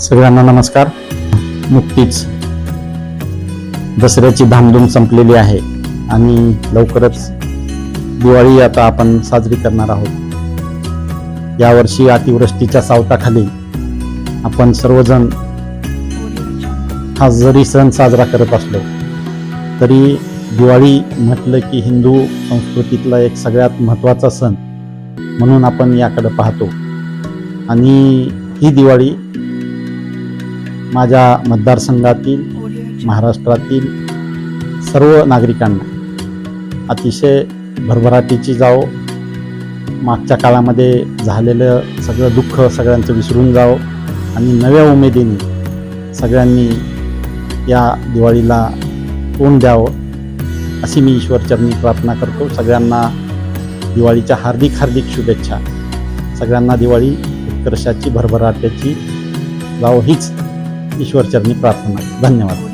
सगळ्यांना नमस्कार. नुकतीच दसऱ्याची धामधूम संपलेली आहे आणि लवकरच दिवाळी आता आपण साजरी करणार आहोत. यावर्षी अतिवृष्टीच्या सावटाखाली आपण सर्वजण हा जरी सण साजरा करत असलो तरी दिवाळी म्हटलं की हिंदू संस्कृतीतला एक सगळ्यात महत्त्वाचा सण म्हणून आपण याकडे पाहतो. आणि ही दिवाळी माझ्या मतदारसंघातील महाराष्ट्रातील सर्व नागरिकांना अतिशय भरभराटीची जावो मागच्या काळामध्ये झालेलं सगळं दुःख सगळ्यांचं विसरून जावं आणि नव्या उमेदीने सगळ्यांनी या दिवाळीला तोंड द्यावं अशी मी ईश्वरचरणी प्रार्थना करतो. सगळ्यांना दिवाळीच्या हार्दिक हार्दिक शुभेच्छा. सगळ्यांना दिवाळी उत्कर्षाची भरभराट्याची जावो हीच ईश्वरचरणी प्रार्थना धन्यवाद.